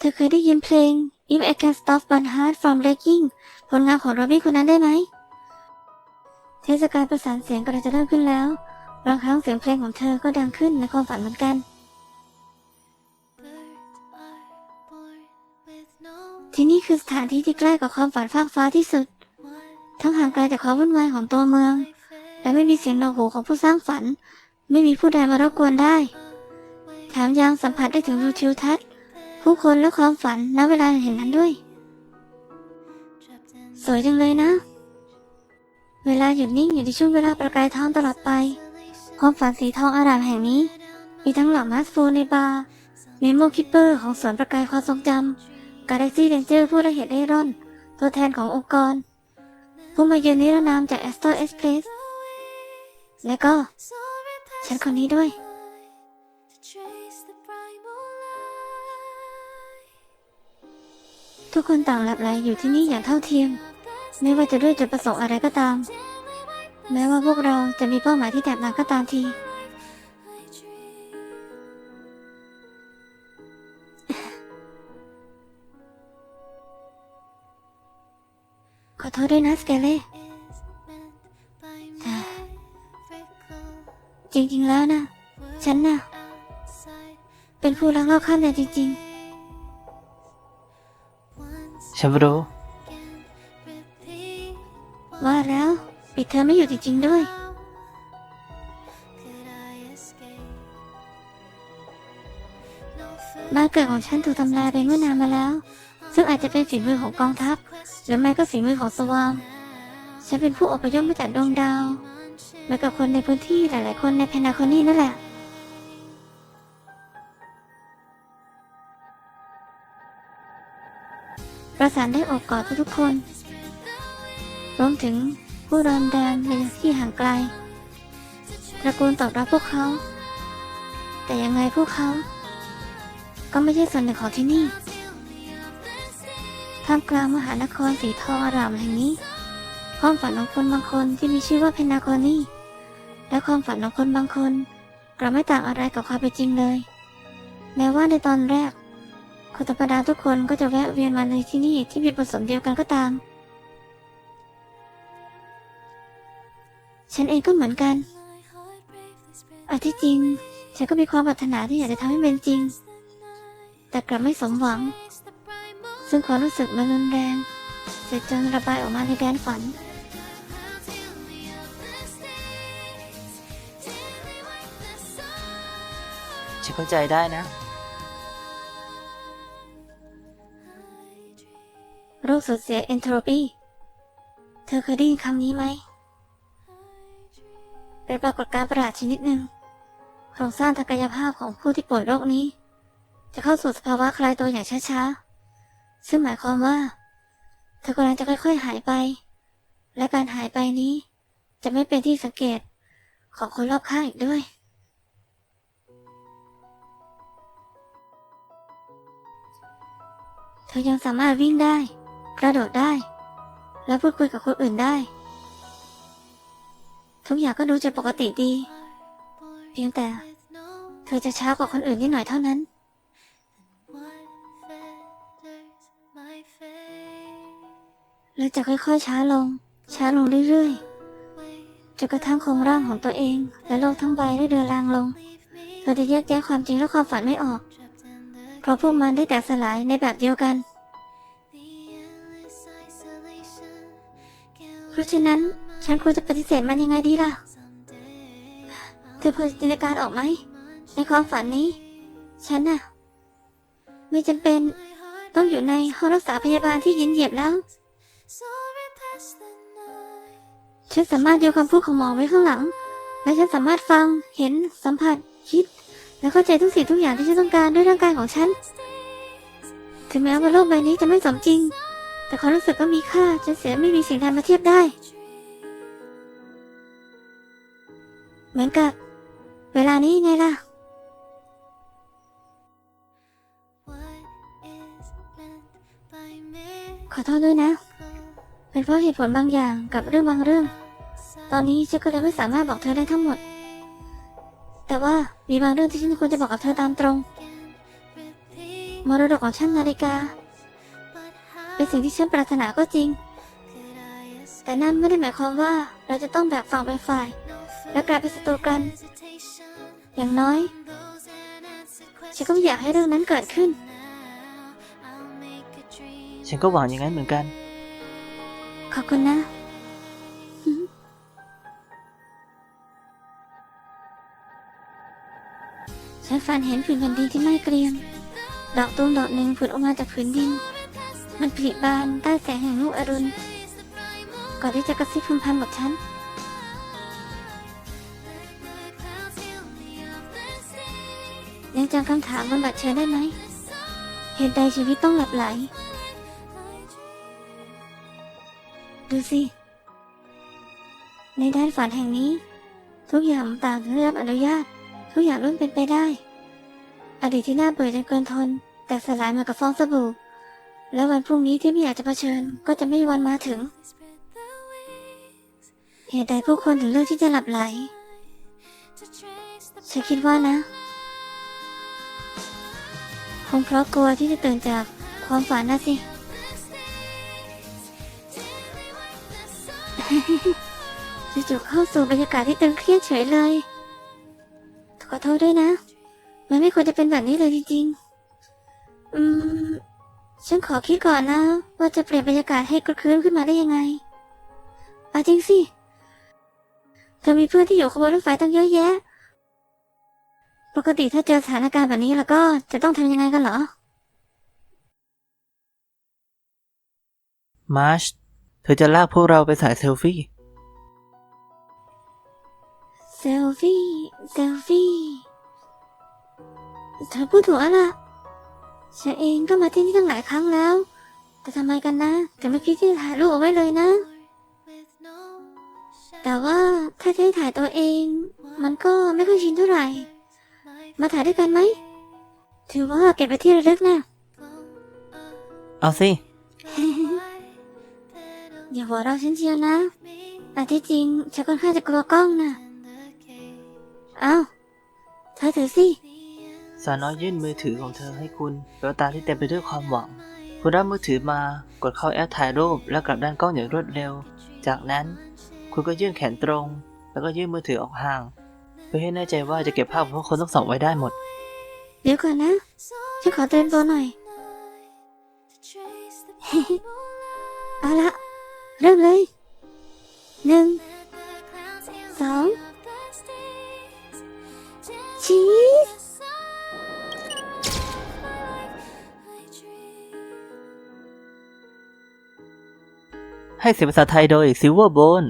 เธอเคยได้ยินเพลง If I Can Stop One Heart from Breaking ผลงานของโรบี้คนนั้นได้ไหม เทศกาลประสานเสียงกำลังจะเริ่มขึ้นแล้ว บางครั้งเสียงเพลงของเธอก็ดังขึ้นในความฝันเหมือนกัน ที่นี่คือสถานที่ที่ใกล้กับความฝันฟากฟ้าที่สุด ทั้งห่างไกลจากความวุ่นวายของตัวเมือง และไม่มีเสียงหนวกหูของผู้สร้างฝัน ไม่มีผู้ใดมารบกวนได้ แถมยังสัมผัสได้ถึงวิวทิวทัศน์ ผู้คนและความฝันณเวลาเห็นนั้นด้วย สวยจังเลยนะ เวลาหยุดนิ่งอยู่ในช่วงเวลาประกายทองตลอดไป ความฝันสีทองอารามแห่งนี้ มีทั้งเหล่ามาสฟูในบาร์เมีโมคิปเปอร์ของสวนประกายความทรงจำกาแล็กซี่เรนเจอร์ผู้ละเอียดเร่ร่อน ตัวแทนขององค์กร ผู้มาเยือนนิรนามจากแอสโตเอสเพลสและก็ฉันคนนี้ด้วย ทุกคนต่างหลับไหลอยู่ที่นี่อย่างเท่าเทียม ไม่ว่าจะด้วยจุดประสงค์อะไรก็ตาม แม้ว่าพวกเราจะมีเป้าหมายที่แตกต่างก็ตามที ขอโทษด้วยนะสเกเล่แต่จริงๆแล้วนะ ฉันน่ะ เป็นผู้รักโลกข้ามแดนจริง ๆ ฉันรู้ ว่าแล้วปิดเทอมไม่อยู่จริงๆด้วย บ้านเกิดของฉันถูกทำลายไปเมื่อนานมาแล้ว ซึ่งอาจจะเป็นฝีมือของกองทัพ หรือไม่ก็ฝีมือของสวามฉันเป็นผู้อพยพมาจากดวงดาวเหมือนกับคนในพื้นที่หลายๆคนในแพนาคอนี่นั่นแหละ ประสานได้อบกอดทุกๆคน รวมถึงผู้รอนแดนในที่ห่างไกล ตระกูลตอบรับพวกเขา แต่ยังไงพวกเขา ก็ไม่ใช่ส่วนหนึ่งของที่นี่ท่ามกลางมหานครสีทองอารามแห่งนี้ ความฝันของคนบางคนที่มีชื่อว่าเพนนาคอนี่และความฝันของคนบางคนกลับไม่ต่างอะไรกับความเป็นจริงเลย แม้ว่าในตอนแรก คนธรรมดาทุกคนก็จะแวะเวียนมาในที่นี่ที่มีผสมเดียวกันก็ตาม ฉันเองก็เหมือนกันอันที่จริง ฉันก็มีความปรารถนาที่อยากจะทำให้เป็นจริง แต่กลับไม่สมหวัง ซึ่งความรู้สึกมันรุนแรงเสร็จจนระบายออกมาในแดนฝันฉันเข้าใจได้นะ โรคสูญเสียเอนโทรปี เธอเคยได้ยินคำนี้ไหม เป็นปรากฏการณ์ประหลาดชนิดหนึ่งโครงสร้างทางกายภาพของผู้ที่ป่วยโรคนี้ จะเข้าสู่สภาวะคลายตัวอย่างช้าๆ ซึ่งหมายความว่า เธอกำลังจะค่อยๆหายไป และการหายไปนี้ จะไม่เป็นที่สังเกตของคนรอบข้างอีกด้วยเธอยังสามารถวิ่งได้ กระโดดได้ และพูดคุยกับคนอื่นได้ ทุกอย่างก็ดูจะปกติดี เพียงแต่ เธอจะช้ากว่าคนอื่นนิดหน่อยเท่านั้นและจะค่อยๆช้าลง ช้าลงเรื่อยๆจนกระทั่งโครงร่างของตัวเอง และโลกทั้งใบได้เดือนรางลงเธอจะแยกแยะความจริงและความฝันไม่ออก เพราะพวกมันได้แตกสลายในแบบเดียวกัน ราะฉะนั้นฉันควรจะปฏิเสธมันยังไงดีล่ะ เธอพอจินตนาการออกไหม ในความฝันนี้ ฉันน่ะ ไม่จำเป็นต้องอยู่ในห้องรักษาพยาบาลที่เย็นเหยียบแล้ว ฉันสามารถโยนคำพูดของหมอไว้ข้างหลัง และฉันสามารถฟัง เห็น สัมผัส คิด และเข้าใจทุกสิ่งทุกอย่างที่ฉันต้องการด้วยร่างกายของฉัน ถึงแม้ว่าโลกใบนี้จะไม่สมจริง แต่ความรู้สึกก็มีค่าจนเสียไม่มีสิ่งใดมาเทียบได้ เหมือนกับ เวลานี้ไงล่ะ ขอโทษด้วยนะ เป็นเพราะเหตุผลบางอย่างกับเรื่องบางเรื่อง ตอนนี้ฉันก็เลยไม่สามารถบอกเธอได้ทั้งหมด แต่ว่ามีบางเรื่องที่ฉันควรจะบอกกับเธอตามตรง มรดกของฉันนาฬิกา เป็นสิ่งที่ฉันปรารถนาก็จริง แต่นั่นไม่ได้หมายความว่าเราจะต้องแบกฝั่งเป็นฝ่าย และกลายเป็นศัตรูกัน อย่างน้อย ฉันก็ไม่อยากให้เรื่องนั้นเกิดขึ้น ฉันก็หวังอย่างนั้นเหมือนกัน ขอบคุณนะหืมฉันฝันเห็นผืนแผ่นดินที่ไม่เกรียม ดอกตูมดอกหนึ่งผุดออกมาจากผืนดิน มันผลิบานใต้แสงแห่งลูกอรุณ ก่อนที่จะกระซิบพึมพำกับฉัน ยังจำคำถามบนบัตรเชิญได้ไหม เหตุใดชีวิตต้องหลับไหล ดูสิ ในด้านฝันแห่งนี้ ทุกอย่างต่างได้รับอนุญาต ทุกอย่างล้วนเป็นไปได้ อดีตที่น่าเบื่อจนเกินทน แต่สลายมากับฟองสบู่ และวันพรุ่งนี้ที่ไม่อยากจะเผชิญ ก็จะไม่มีวันมาถึง เหตุใดผู้คนถึงเลือกที่จะหลับไหล ฉันคิดว่านะ คงเพราะกลัวที่จะตื่นจากความฝันนะสิ จู่ๆเข้าสู่บรรยากาศที่ตึงเครียดเฉยเลย ขอโทษด้วยนะ มันไม่ควรจะเป็นแบบนี้เลยจริงๆ อืม ฉันขอคิดก่อนนะว่าจะเปลี่ยนบรรยากาศให้กระคืนขึ้นมาได้ยังไงเอาจริงสิเธอมีเพื่อนที่อยู่ขบวนรถไฟตั้งเยอะแยะ ปกติถ้าเจอสถานการณ์แบบนี้แล้วก็จะต้องทำยังไงกันเหรอ มาร์ช เธอจะลากพวกเราไปสายเซลฟี่ เซลฟี่ เซลฟี่ เธอพูดถูกแล้วล่ะ ฉันเองก็มาที่นี่ตั้งหลายครั้งแล้ว แต่ทำไมกันนะถึงไม่คิดที่จะถ่ายรูปเอาไว้เลยนะ แต่ว่าถ้าจะให้ถ่ายตัวเอง มันก็ไม่ค่อยชินเท่าไหร่ มาถ่ายด้วยกันไหม ถือว่าเก็บไปที่ระลึกนะ เอาสิ อย่าหัวเราะฉันเชียวนะแต่ที่จริงฉันค่อนข้างจะกลัวกล้องนะเอ้าเธอถือสิ สาวน้อยยื่นมือถือของเธอให้คุณแววตาที่เต็มไปด้วยความหวัง คุณรับมือถือมากดเข้าแอปถ่ายรูป แล้วกลับด้านกล้องอย่างรวดเร็ว จากนั้น คุณก็ยื่นแขนตรง แล้วก็ยื่นมือถือออกห่าง เพื่อให้แน่ใจว่าจะเก็บภาพของคนทั้งสองไว้ได้หมด เดี๋ยวก่อนนะฉันขอเตือนตัวหน่อย เอาละเริ่มเลยหนึ่งสองชี ให้เสียงภาษาไทยโดย Silver Bone